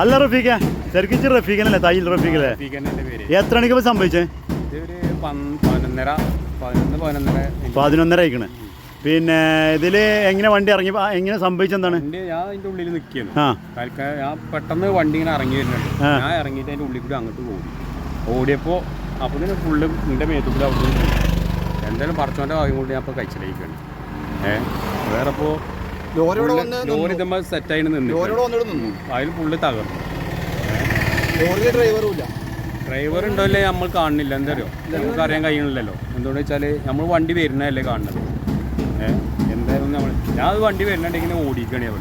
അല്ല റഫീഖ ശരിക്കും റഫീഖനല്ലേ തയ്യിൽ റഫീഖല്ലേ എത്ര മണിക്ക് സംഭവിച്ചേ? പതിനൊന്നര പതിനൊന്ന് പതിനൊന്നര. ആയിക്കണ്. പിന്നെ ഇതിൽ എങ്ങനെ വണ്ടി ഇറങ്ങി എങ്ങനെ സംഭവിച്ചെന്താണ് ഞാൻ അതിന്റെ ഉള്ളിൽ തൽക്കാലം ഞാൻ പെട്ടെന്ന് വണ്ടി ഇങ്ങനെ ഇറങ്ങി വരുന്നുണ്ട്. ഞാൻ ഇറങ്ങിയിട്ട് അതിന്റെ ഉള്ളിൽ കൂടി അങ്ങോട്ട് പോകും. ഓടിയപ്പോൾ അപ്പോൾ തന്നെ ഫുള്ള് നിന്റെ മേത്തു കൂടി അവിടെ എന്തായാലും പറച്ചോന്റെ ഭാഗ്യം കൊണ്ട് ഞാൻ ഇപ്പോൾ കഴിച്ചിലേക്കാണ് ഏഹ് വേറെ ഇപ്പോൾ ലോറി സെറ്റ് സെറ്റായി നിന്ന് ലോറിയോടെ വന്നിട്ട് നിന്നു. അതിൽ പുള്ളി തകർന്നു. ലോറിയുടെ ഡ്രൈവറും ഇല്ല. ഡ്രൈവർ ഉണ്ടോ അല്ലേ നമ്മൾ കാണുന്നില്ല. എന്തറിയോ? നമുക്ക് അറിയാൻ കഴിയണില്ലല്ലോ എന്തുകൊണ്ട് വെച്ചാൽ നമ്മൾ വണ്ടി വരുന്നതല്ലേ കാണുന്നത്. ഏഹ് എന്തായാലും നമ്മൾ ഞാൻ അത് വണ്ടി വരുന്നുണ്ടെങ്കിൽ ഓടിക്കണേ അവൾ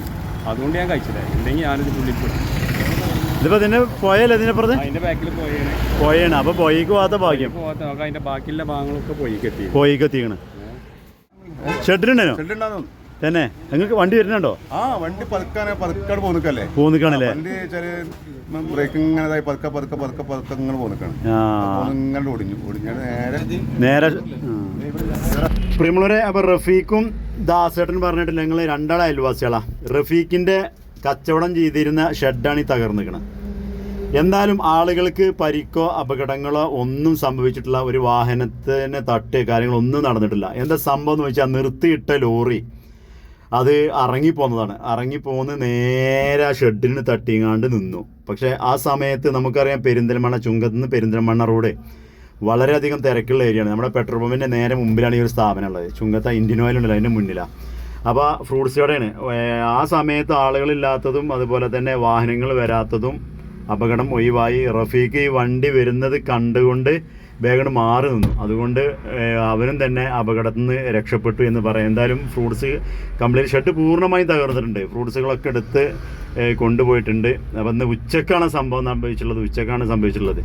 അതുകൊണ്ട് ഞാൻ കഴിച്ചില്ല. ഇല്ലെങ്കിൽ ഞാനിത് ഉള്ളിൽ പോയി ഇതിപ്പോ ഇതിന്റെ പോയല്ലേ അതിന്റെ പുറത്ത് അതിന്റെ ബാക്കിൽ പോയാണ് പോയാണ് അപ്പൊ പോയിക്ക് പോകാത്ത ഭാഗ്യം. പോകാത്ത നമുക്ക് അതിന്റെ ബാക്കിയുള്ള ഭാഗങ്ങളൊക്കെ പോയി എത്തി പോയി എത്തിക്കണ് ഷെഡിലുണ്ടോ ഷെഡിലുണ്ടാകുന്നു തന്നെ? നിങ്ങൾക്ക് വണ്ടി വരുന്നുണ്ടോ? ആ വണ്ടി പതുക്കാനെ പതുക്കാട് പോന്നിക്കല്ലേ. പോന്നിക്കാണല്ലേ? വണ്ടി ചെറിയ ബ്രേക്കിംഗ് ഇങ്ങനെ പതുക്കെ പതുക്കെ പതുക്കെ പതുക്കെ ഇങ്ങനെ പോന്നിക്കാണ്. ഇങ്ങനെ ഒടിഞ്ഞു ഒടിഞ്ഞ നേരെ. നേരെ പ്രിയമുള്ളവരെ അപ്പോൾ റഫീഖും ദാസേട്ടൻ പറഞ്ഞിട്ടില്ല നിങ്ങൾ രണ്ടാളെ അയൽവാസികളാ. റഫീഖിന്റെ കച്ചവടം ചെയ്തിരുന്ന ഷെഡാണ് ഈ തകർന്നിക്കണത് എന്തായാലും ആളുകൾക്ക് പരിക്കോ അപകടങ്ങളോ ഒന്നും സംഭവിച്ചിട്ടില്ല. ഒരു വാഹനത്തിന് തട്ട് കാര്യങ്ങളൊന്നും നടന്നിട്ടില്ല. എന്താ സംഭവം എന്ന് വെച്ചാൽ നിർത്തിയിട്ട ലോറി. അത് ഇറങ്ങിപ്പോന്നതാണ് ഇറങ്ങിപ്പോന്ന് നേരെ ആ ഷെഡിന് തട്ടിങ്ങാണ്ട് നിന്നു. പക്ഷേ ആ സമയത്ത് നമുക്കറിയാം പെരിന്തൽമണ്ണ ചുങ്കത്ത് നിന്ന് പെരിന്തൽമണ്ണ റോഡ് വളരെയധികം തിരക്കുള്ള ഏരിയയാണ്. നമ്മുടെ പെട്രോൾ പമ്പിന്റെ നേരെ മുമ്പിലാണ് ഈ ഒരു സ്ഥാപനം ഉള്ളത് ചുങ്കത്ത ഇന്ത്യൻ ഓയിൽ ഉണ്ടല്ലോ അതിന്റെ മുന്നിലാണ് അപ്പോൾ ഫ്രൂട്ട്സ് കടയാണ് ആ സമയത്ത് ആളുകളില്ലാത്തതും അതുപോലെ തന്നെ വാഹനങ്ങൾ വരാത്തതും അപകടം ഒഴിവായി. റഫീഖ് ഈ വണ്ടി വരുന്നത് കണ്ടുകൊണ്ട് വേഗം മാറി നിന്നു. അതുകൊണ്ട് അവനും തന്നെ അപകടത്തിൽ നിന്ന് രക്ഷപ്പെട്ടു എന്ന് പറയാം. എന്തായാലും ഫ്രൂട്ട്സ് കംപ്ലീറ്റ് ഷെഡ് പൂർണമായും തകർന്നിട്ടുണ്ട്. ഫ്രൂട്ട്സുകളൊക്കെ എടുത്ത് കൊണ്ടുപോയിട്ടുണ്ട്. അപ്പം ഇന്ന് ഉച്ചക്കാണ് സംഭവം സംഭവിച്ചിട്ടുള്ളത്. ഉച്ചക്കാണ് സംഭവിച്ചിട്ടുള്ളത്.